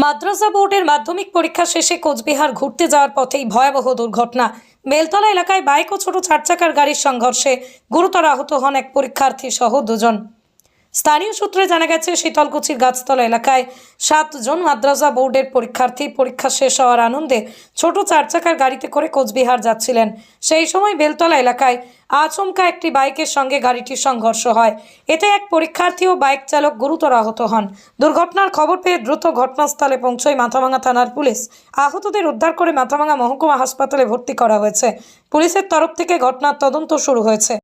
মাদ্রাসা বোর্ডের মাধ্যমিক পরীক্ষা শেষে কোচবিহার ঘুরতে যাওয়ার পথেই ভয়াবহ দুর্ঘটনা। বেলতলা এলাকায় বাইক ও ছোট চার চাকার গাড়ির সংঘর্ষে গুরুতর আহত হন এক পরীক্ষার্থী সহ দুজন। স্থানীয় সূত্রে জানা গেছে শীতলকুচির গাছতলা এলাকায় সাতজন মাদ্রাসা বোর্ডের পরীক্ষার্থী পরীক্ষা শেষ হওয়ার আনন্দে ছোট চার চাকার গাড়িতে করে কোচবিহার যাচ্ছিলেন। সেই সময় বেলতলা এলাকায় আচমকা একটি বাইকের সঙ্গে গাড়িটির সংঘর্ষ হয়। এতে এক পরীক্ষার্থী ও বাইক চালক গুরুতর আহত হন। দুর্ঘটনার খবর পেয়ে দ্রুত ঘটনাস্থলে পৌঁছয় মাথাভাঙা থানার পুলিশ। আহতদের উদ্ধার করে মাথাভাঙা মহকুমা হাসপাতালে ভর্তি করা হয়েছে। পুলিশের তরফ থেকে ঘটনার তদন্ত শুরু হয়েছে।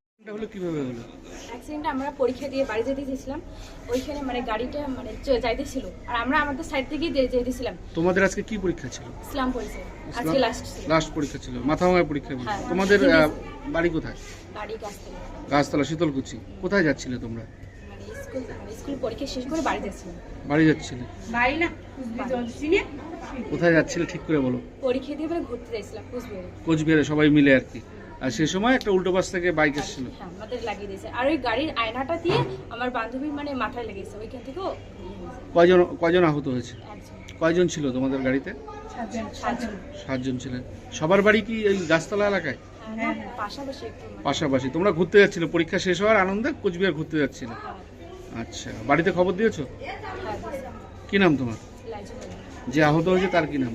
অ্যাক্সিডেন্টটা আমরা পরীক্ষা দিয়ে বাড়ি যেতে চেয়েছিলাম। ওইখানে মানে গাড়িটা মানে যাইতেছিল। আর আমরা আমাদের সাইড থেকেই যে- যেতেছিলাম। তোমাদের আজকে কি পরীক্ষা ছিল? ইসলাম পরিচয় আজকে লাস্ট ছিল। লাস্ট পরীক্ষা ছিল। মাথাভাঙায় পরীক্ষা। হ্যাঁ। তোমাদের বাড়ি কোথায়? কাছ থেকে গাছতলা শীতলকুচি। কোথায় যাচ্ছিলে তোমরা? মানে স্কুল মানে স্কুল পরীক্ষা শেষ করে বাড়ি যাচ্ছিলাম। বাড়ি যাচ্ছিলে? কোথায় যাচ্ছিলে? ঠিক করে বলো। পরীক্ষা দিয়ে এবারে ঘুরতে যাইছিলাম কুচবিহারে। কোচবিহারে সবাই মিলে আর কি। আর সেই সময় একটা উল্টো পাশ থেকে বাইক এসেছিল। আমাদের লাগিয়ে দিয়েছে। আর ওই গাড়ির আয়নাটা দিয়ে আমার বান্ধবীর মানে মাথায় লেগেছে ওইখান থেকেও ইয়ে কয়জন কয়জন আহত হয়েছে? কয়জন ছিল তোমাদের গাড়িতে? সাতজন। ছিলেন। সবার বাড়ি কি এই গাছতলা এলাকায়? হ্যাঁ, পাশাপাশি মানে- পাশাপাশি। তোমরা ঘুরতে যাচ্ছিলে পরীক্ষা শেষ হওয়ার আনন্দে কোচবিহার ঘুরতে যাচ্ছিলে। হ্যাঁ, আচ্ছা বাড়িতে খবর দিয়েছ? হ্যাঁ, কি নাম তোমার? যে আহত হয়েছে তার কি নাম?